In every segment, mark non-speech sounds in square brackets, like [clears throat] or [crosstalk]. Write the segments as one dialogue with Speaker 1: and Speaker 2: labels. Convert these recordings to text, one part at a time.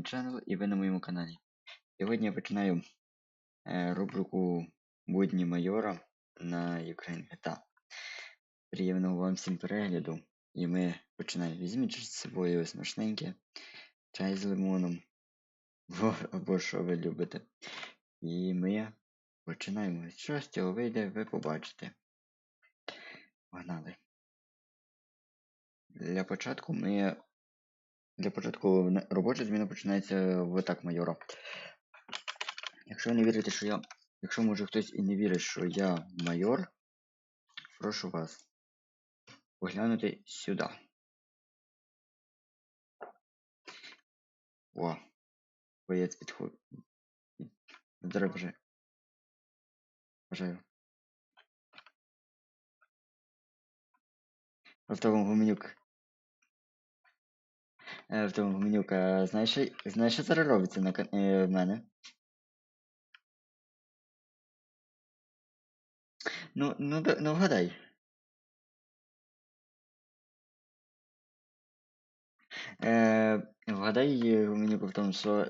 Speaker 1: Gaming Channel і ви на моєму каналі. Сьогодні я починаю е, рубрику Будні майора на Ukraine GTA. Приємного вам всім перегляду. І ми починаємо. Візьміть з собою смачненьке, чай з лимоном, або що ви любите. І ми починаємо. Що з цього вийде, ви побачите. Погнали. Для початку ми для початку робоча зміна починається в так майора. Якщо ви не вірите, що я. Якщо може хтось і не вірить, що я майор, прошу вас поглянути сюди. О, боєць підходить. Зараз бажаю. Бажаю. Автовом гуменюк. Е, Автовом гуменюк, а знаєш, знаєш, що зараз робиться на е, в мене? Ну, ну, ну вгадай. Е, вгадай е, гуменюк в тому, що,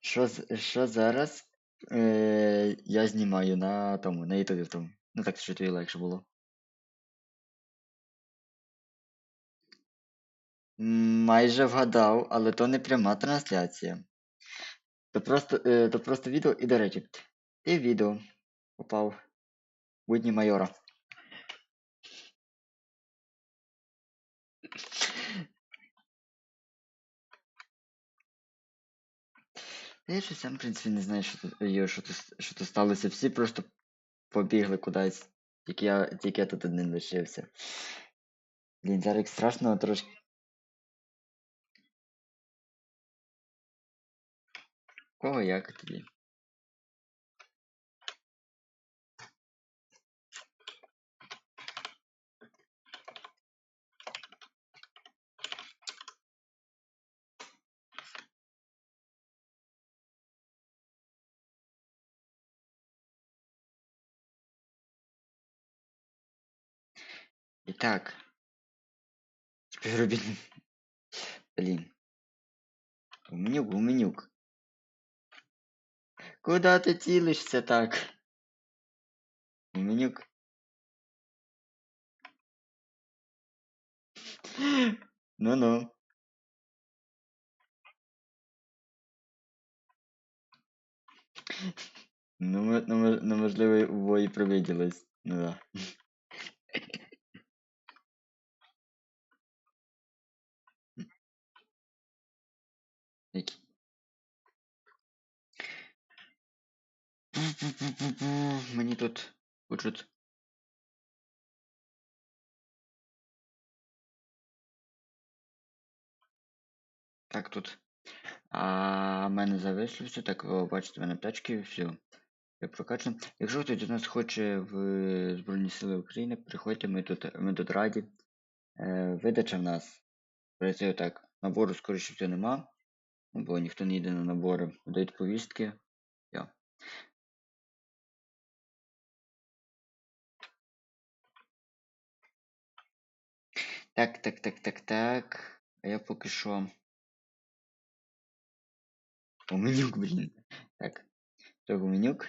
Speaker 1: що, що зараз е, я знімаю на тому, на ютубі в тому. Ну так, що тобі легше було. Майже вгадав, але то не пряма трансляція. То просто, е, то просто відео, і до речі, і відео попав Будні майора. Я щось сам, в принципі, не знаю, що тут, е, що тут, що тут сталося. Всі просто побігли кудись. Тільки я, тільки я тут один лишився. Блін, зараз страшно трошки. Кого як тобі? І так. Співробітник. [laughs] Блін. Гуменюк, гуменюк. Куда ти цілишся так? Гуменюк. [laughs] Ну-ну. Ну, мо- ну, мо- ну, можливо, у бої привиділось. Ну да. [laughs] Мені тут хочуть. Так, тут. А мене зависло все, так ви бачите, мене тачки, все. Я прокачано. Якщо хтось до нас хоче в Збройні Сили України, приходьте, ми тут, ми тут раді. Е, видача в нас працює так. Набору, скоріше нема, бо ніхто не йде на набори. Дають повістки. Так, так, так, так, так. А я поки що. Гуменюк, [laughs] блін. Так. То гуменюк.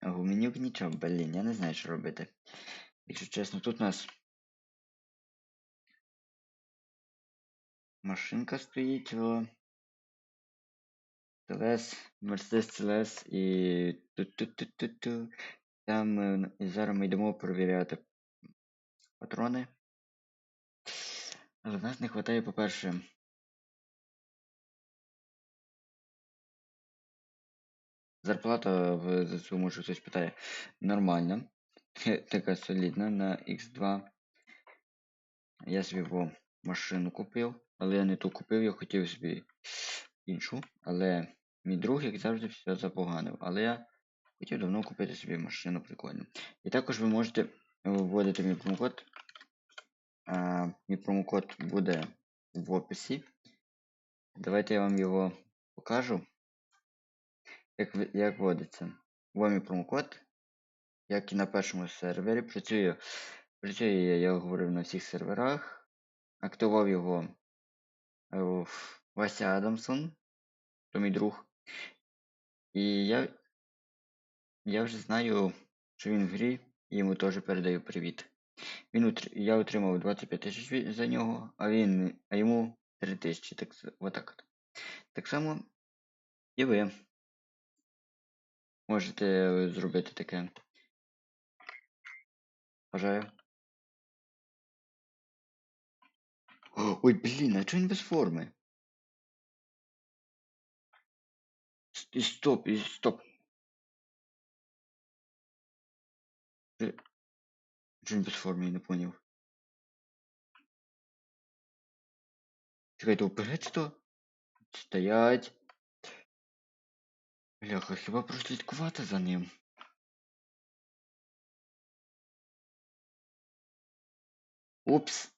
Speaker 1: А гуменюк нічого, блін, я не знаю, що робити. Якщо чесно, тут у нас машинка стоїть, о. Целес, Мерседес Целес і ту-ту-ту-ту-ту. Там і зараз ми йдемо перевіряти патрони. Але в нас не вистачає, по-перше, зарплата в ЗСУ, може хтось питає, нормальна. Така солідна на X2. Я собі машину купив, але я не ту купив, я хотів собі іншу. Але мій друг, як завжди, все запоганив. Але я хотів давно купити собі машину прикольну. І також ви можете вводити мій промокод. Мій промокод буде в описі. Давайте я вам його покажу. Як, як вводиться. Во мій промокод. Як і на першому сервері. Працює, працює, я, я говорив на всіх серверах. Активував його е, Вася Адамсон, то мій друг. І я. Я вже знаю, що він в грі, і йому теж передаю привіт. Він. Я отримав 25 тисяч ві- за нього, а він. А йому 3 тисячі. Так, отак. Так само і ви можете зробити таке. Бажаю. Ой, блін, а чого він без форми? Стоп, стоп. Без форми, я не поняв. Чекайте, ОПГ чи то? Стоять. Бляха, хіба прослідкувати за ним? Упс.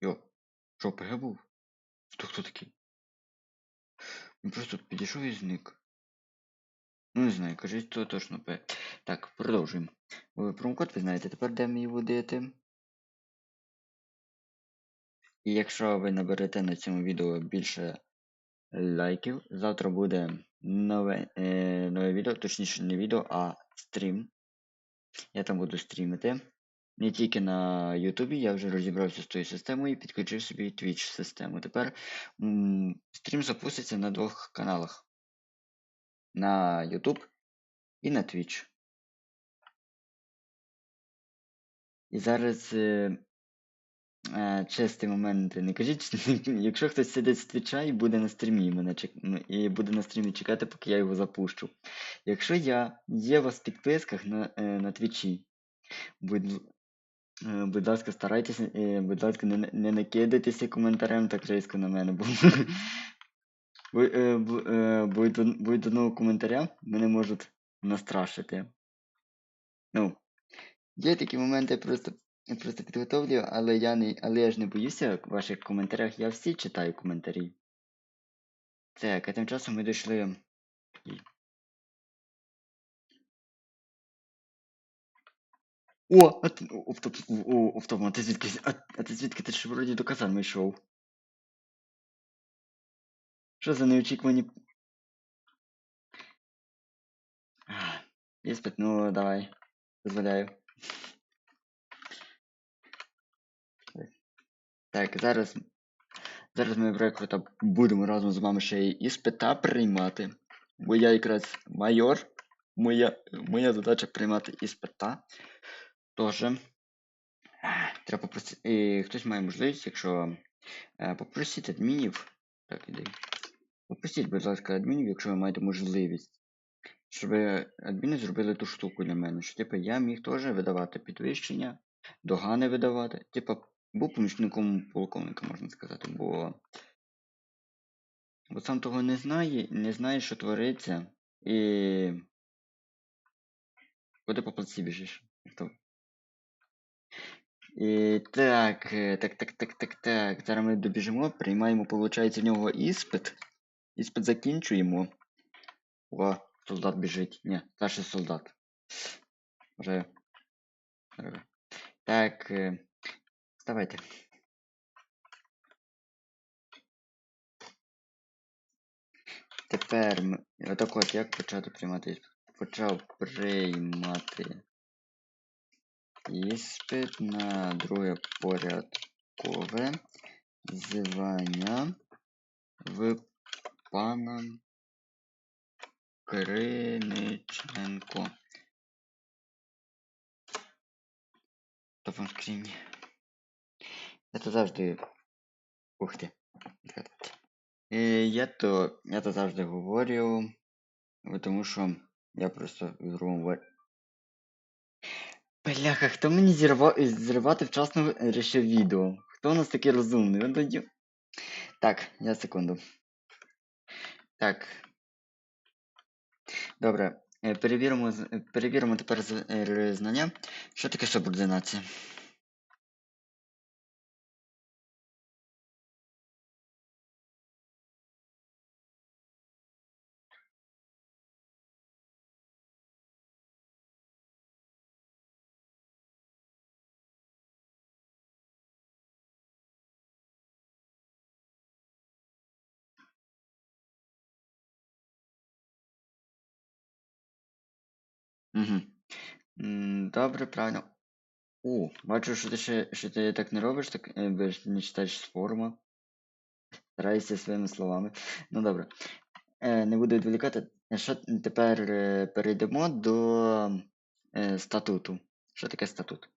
Speaker 1: Йо, що ОПГ був? Хто хто такий? Він просто підійшов і зник. Не знаю, кажіть, то точно П. Так, продовжуємо. Ви Промокод ви знаєте тепер, де мені вводити. І якщо ви наберете на цьому відео більше лайків, завтра буде нове, е, нове відео, точніше не відео, а стрім. Я там буду стрімити. Не тільки на Ютубі, я вже розібрався з тою системою і підключив собі Twitch систему. Тепер стрім запуститься на двох каналах. На YouTube і на Twitch. І зараз е, е, чистий момент. Не кажіть, [laughs] якщо хтось сидить з твіча і буде на стрімі мене і буде на стрімі чекати, поки я його запущу. Якщо я є у вас в підписках на, е, на твічі, будь, е, будь ласка, старайтеся, е, будь ласка, не, не накидайтеся коментарем так різко на мене, бо, [laughs] бо, е, е, бо від одного коментаря мене можуть настрашити. Ну, Є такі моменти, я просто, я просто підготовлюю, але я не, але я ж не боюся ваших коментарях, я всі читаю коментарі. Так, а тим часом ми дійшли. О, а ти, о, офтоп, о, офтоп, а ти звідки, а, а ти звідки ти ж вроді до казарми йшов? Що за неочікувані... Іспит, ну давай, дозволяю. Так, зараз, зараз ми рекрута будемо разом з вами ще й іспита приймати. Бо я якраз майор. Моя, моя задача приймати іспита. Тож, треба попросити. Хтось має можливість, якщо е, попросіть адмінів. Так, іди. Попросіть, будь ласка, адмінів, якщо ви маєте можливість. Щоб адміни зробили ту штуку для мене. Що типу я міг теж видавати підвищення, догани видавати. Типу, був помічником полковника, можна сказати, бо. Бо сам того не знає, не знає, що твориться, і. Куди по плаці біжиш? І так, е, так, так, так, так, так. Зараз ми добіжимо, приймаємо, виходить, в нього іспит. Іспит закінчуємо. О, солдат біжить. Ні, старший солдат. Вже. Добре. Так. е, Вставайте. Тепер ми. Отак от, як почати приймати іспит? Почав приймати іспит на друге порядкове звання в пана Криниченко. Топ на скріні. Я то завжди. Ух ти. Чекайте. Е, Я то, я то завжди говорю, тому що я просто в другому. Бляха, хто мені зірва... зривати вчасно рішив відео? Хто у нас такий розумний? Так, я секунду. Так. Добре. е, Перевіримо, перевіримо тепер е, знання. Що таке субординація? Угу. Добре, правильно. О, бачу, що ти ще що ти так не робиш, так ж не читаєш з форуму. Стараєшся своїми словами. Ну добре. Е, не буду відволікати. Що тепер е, перейдемо до статуту. Що таке статут?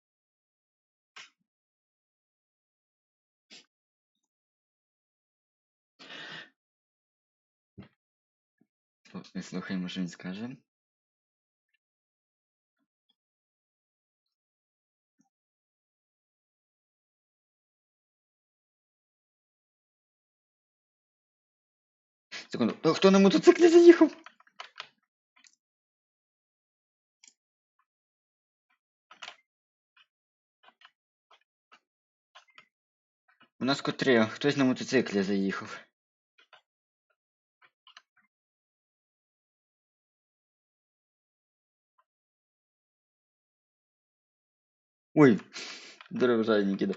Speaker 1: Слу- Слухаємо, що він скаже. Секунду. Хто- Хто на мотоциклі заїхав? У нас котре, хтось на мотоциклі заїхав. Ой, дорожай, Нікіта.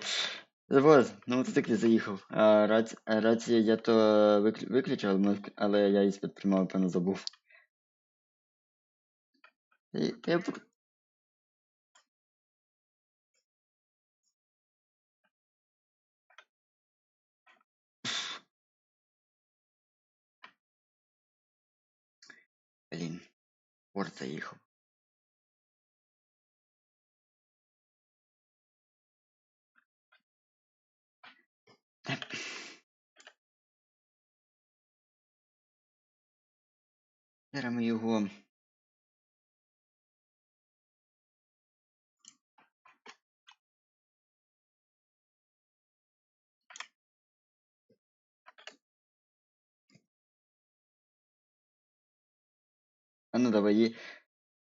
Speaker 1: Вот, на мотоциклі заїхав. А раці, а рація я то виклю- виключив, але але я іспит приймав, певно, забув. І- Я, пр- Блін, порт заїхав. Зараз ми його. А ну давай, є-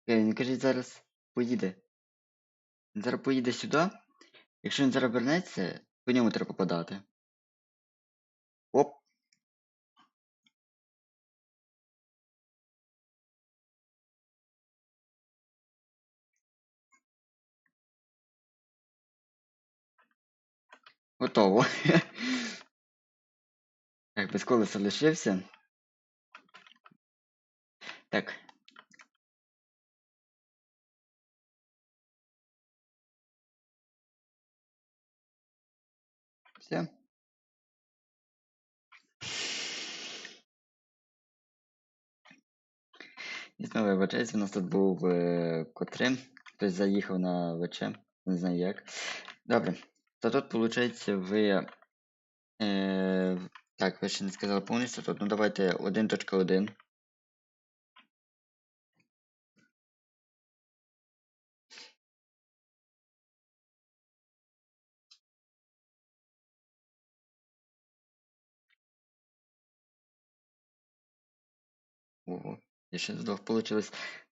Speaker 1: Е, Він кажіть зараз поїде. Він зараз поїде сюди. Якщо він зараз вернеться, по ньому треба попадати. Готово. [laughs] Так, без колеса лишився. Так. Все. І знову вибачаюсь, у нас тут був е, котрим. Хтось заїхав на ВЧ, не знаю як. Добре. То тут, виходить, ви. Е, так, ви ще не сказали повністю тут. Ну давайте 1.1. Ого, ще з двох вийшло.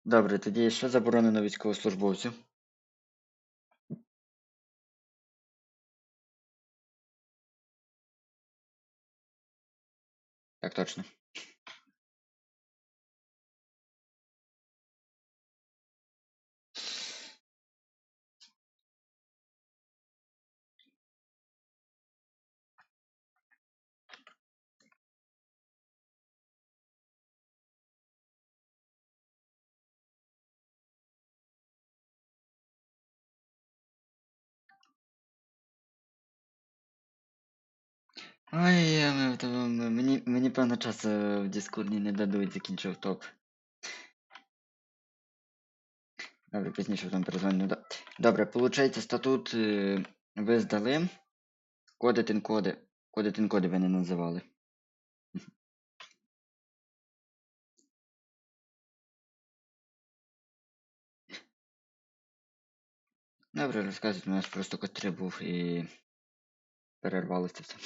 Speaker 1: Добре, тоді що заборонено військовослужбовцю? Так точно. Ой, мені, мені певно час в Діскорді не дадуть, закінчив топ. Добре, пізніше там перезвоню. Добре, получається, статут е, ви здали. Коди тин-коди. Коди тин-коди ви не називали. Добре, розказуйте, у нас просто котри був і перервалося все.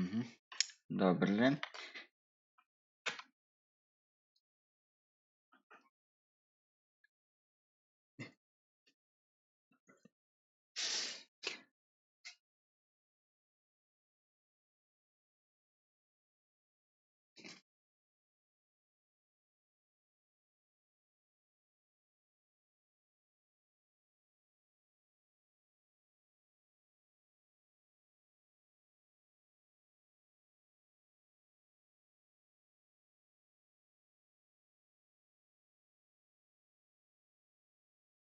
Speaker 1: Угу. Добре.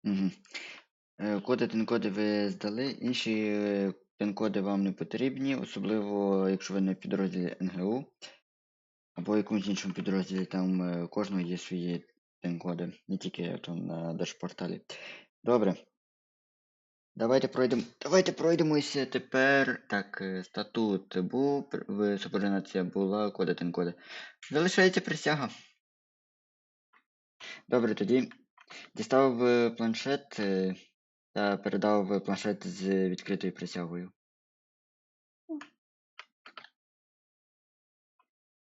Speaker 1: Мгм. Е, Коди тин-коди ви здали, інші е, тин-коди вам не потрібні, особливо якщо ви не в підрозділі НГУ або якомусь іншому підрозділі, там е, у кожного є свої тин-коди, не тільки там на держпорталі. Добре. Давайте пройдемо. Давайте пройдемося тепер. Так, е, статут був, субординація була, коди тин-коди. Залишається присяга. Добре, тоді дістав планшет е, та передав планшет з відкритою присягою.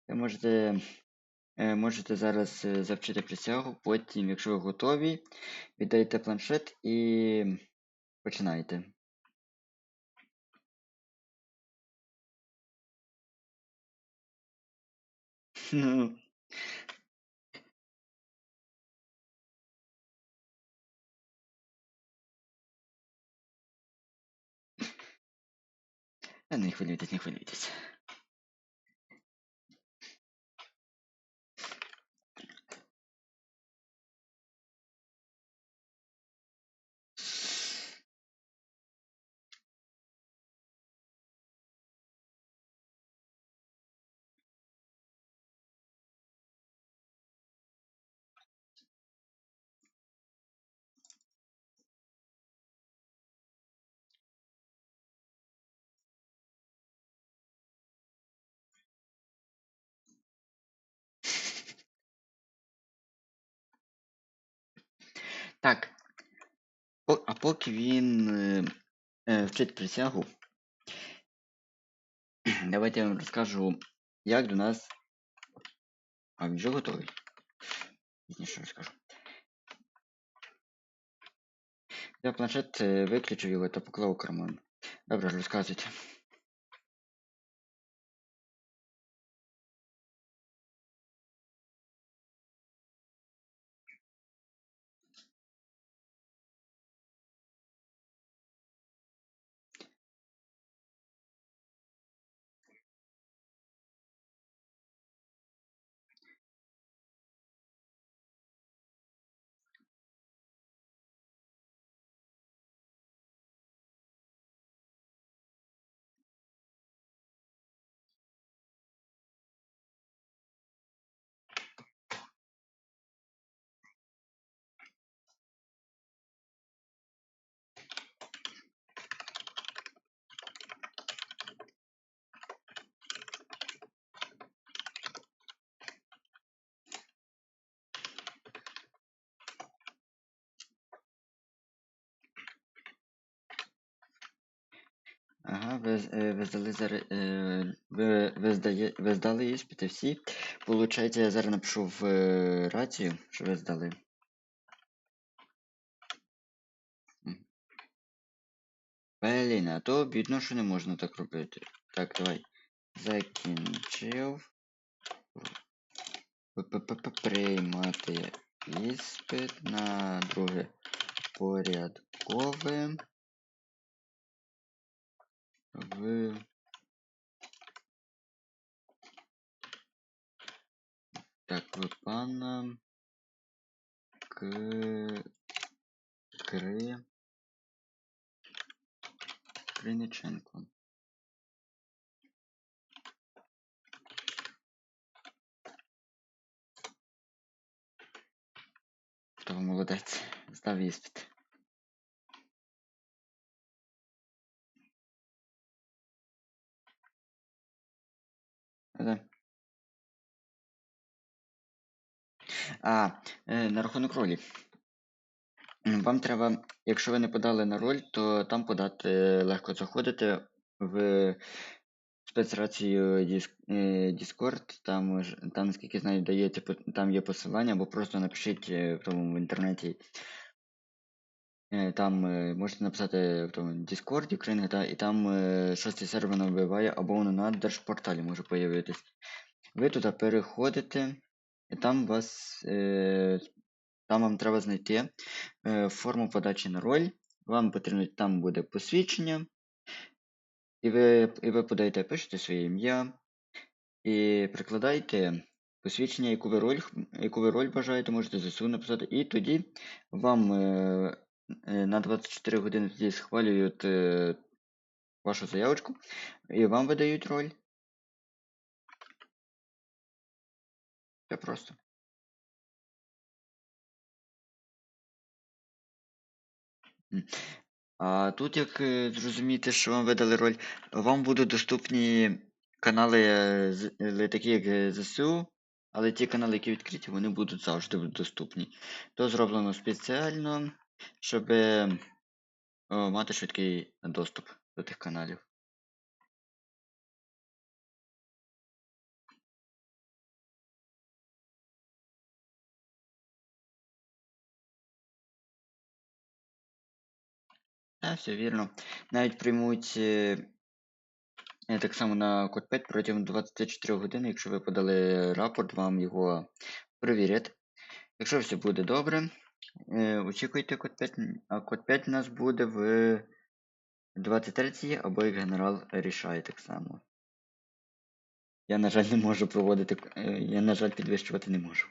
Speaker 1: Ви можете, е, можете зараз е, завчити присягу, потім, якщо ви готові, віддаєте планшет і починаєте. [laughs] не хвилюйтесь, не хвилюйтесь. Так. А поки він е, е, вчить присягу, [clears throat] давайте я вам розкажу, як до нас. А він вже готовий. Пізніше розкажу. Я планшет е, виключив його та поклав у карман. Добре, розказуйте. Ага, ви, е, ви здали зараз. Е, ви, ви, здає, ви здали іспити всі. Получається, я зараз напишу в е, рацію, що ви здали. Блін, а то бідно, що не можна так робити. Так, давай. Закінчив. Приймати іспит на друге порядкове. В Так, ви пана К... Кри... Криниченко. Хто ви молодець? Здав іспит. Да. А, е, на рахунок ролі. Вам треба, якщо ви не подали на роль, то там подати легко заходити в спецрацію е, Discord, там, там, наскільки знаю, дається, там є посилання, або просто напишіть е, в тому в інтернеті. Е, Там е, можете написати в тому Discord Ukraine, та, і там е, шостий сервер набиває, або воно на держпорталі може появитись. Ви туди переходите, і там вас там вам треба знайти форму подачі на роль. Вам потрібно там буде посвідчення. І ви, і ви подаєте, пишете своє ім'я і прикладаєте посвідчення, яку ви роль, яку ви роль бажаєте, можете ЗСУ написати. І тоді вам на 24 години тоді схвалюють е, вашу заявочку і вам видають роль. Все просто. А тут, як е, зрозуміти, що вам видали роль, вам будуть доступні канали, е, е, такі як е, ЗСУ, але ті канали, які відкриті, вони будуть завжди доступні. То зроблено спеціально, щоб о, мати швидкий доступ до тих каналів. Так, все вірно. Навіть приймуть е, е, так само на код 5 протягом 24 годин, якщо ви подали рапорт, вам його перевірять. Якщо все буде добре, е, очікуйте код 5, а код 5 у нас буде в 23 або як генерал рішає так само. Я, на жаль, не можу проводити, е, я, на жаль, підвищувати не можу.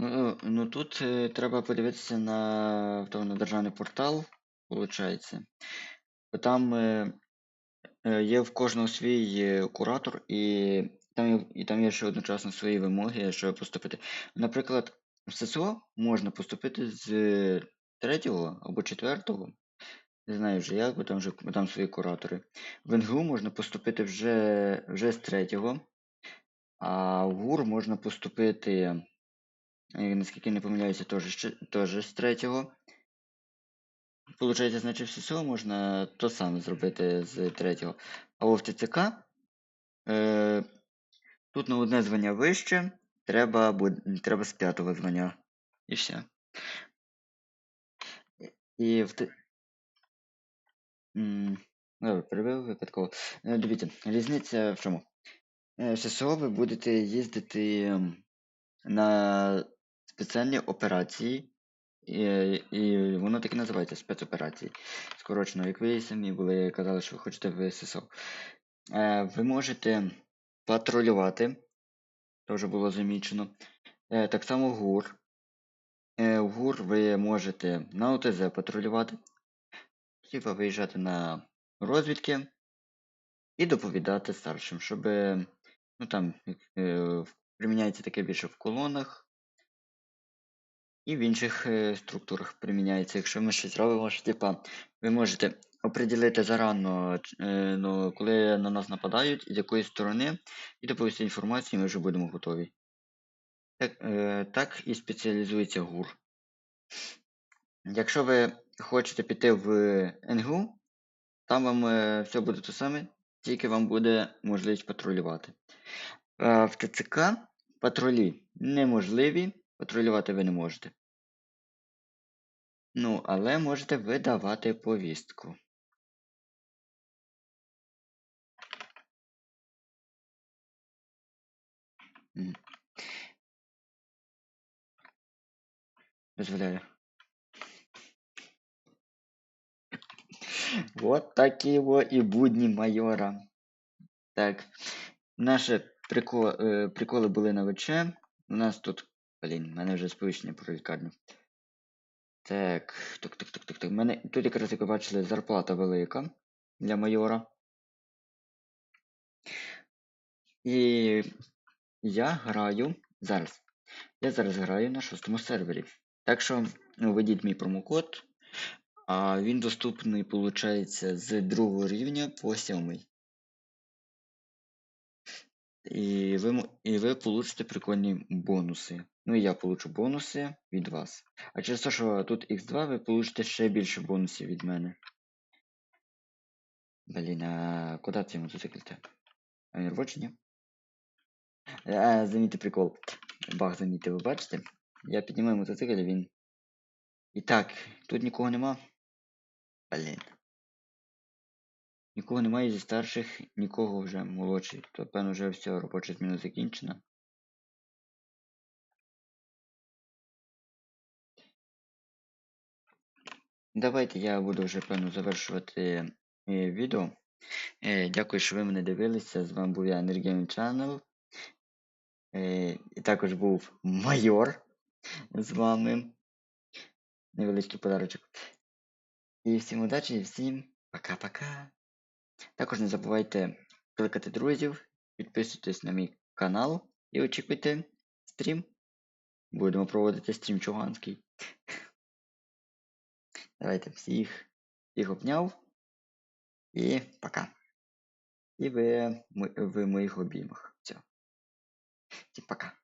Speaker 1: Ну, ну тут е, треба подивитися на, то, на державний портал, виходить. Там е, е, є в кожного свій е, куратор, і там, є- і там є ще одночасно свої вимоги, щоб поступити. Наприклад, в ССО можна поступити з третього або четвертого. Не знаю вже як, бо там вже там свої куратори. В НГУ можна поступити вже, вже з третього, а в ГУР можна поступити, е, наскільки не помиляюся, теж, з третього. Получається, значить, в ССО можна то саме зробити з третього. А в ТЦК е, тут на одне звання вище, треба, буд- треба з п'ятого звання. І все. І в Т- Добре, перебив випадково. Е, Дивіться, різниця в чому? ССО ви будете їздити на спеціальні операції, і, і воно так і називається спецоперації. Скорочено, як ви самі були казали, що ви хочете в ССО. Е, Ви можете патрулювати, то вже було замічено. Е, Так само ГУР. Е, В ГУР ви можете на ОТЗ патрулювати, типа виїжджати на розвідки і доповідати старшим, щоб ну там е, приміняється таке більше в колонах і в інших е, структурах приміняється. Якщо ми щось робимо, що типа ви можете оприділити зарано, е, ну, коли на нас нападають, з якої сторони, і доповісти інформацію, ми вже будемо готові. Так, е, так і спеціалізується ГУР. Якщо ви хочете піти в НГУ, там вам е, все буде те саме, тільки вам буде можливість патрулювати. В ТЦК патрулі неможливі, патрулювати ви не можете. Ну, але можете видавати повістку. Мгм. Дозволяю. Вот такі во і будні майора. Так. Наші приколи, е, приколи були на ВЧ. У нас тут. Блін, в мене вже сповіщення про лікарню. Так, так, так, так, так, так. Мене тут якраз, як ви бачили, зарплата велика для майора. І я граю зараз. Я зараз граю на шостому сервері. Так що введіть мій промокод. А він доступний, виходить, з другого рівня по сьомий. І ви, і ви получите прикольні бонуси. Ну і я получу бонуси від вас. А через те, що тут X2, ви получите ще більше бонусів від мене. Блін, а куди цей мотоцикл те? А він робочий, ні? А, замітьте прикол. Бах, замітьте, ви бачите? Я піднімаю мотоцикл, він. І так, тут нікого нема. Блін. Нікого немає зі старших, нікого вже молодший. То, певно, вже все, робоча зміна закінчена. Давайте я буду вже певно завершувати е, відео. Е, дякую, що ви мене дивилися. З вами був я Energame Channel. Е, і також був майор з вами. Невеличкий подарочок. І всім удачі і всім пока-пока. Також не забувайте кликати друзів, підписуйтесь на мій канал і очікуйте стрім. Будемо проводити стрім чуганський. Давайте всіх, всіх обняв. І пока. І ви в моїх обіймах. Все. Всім пока.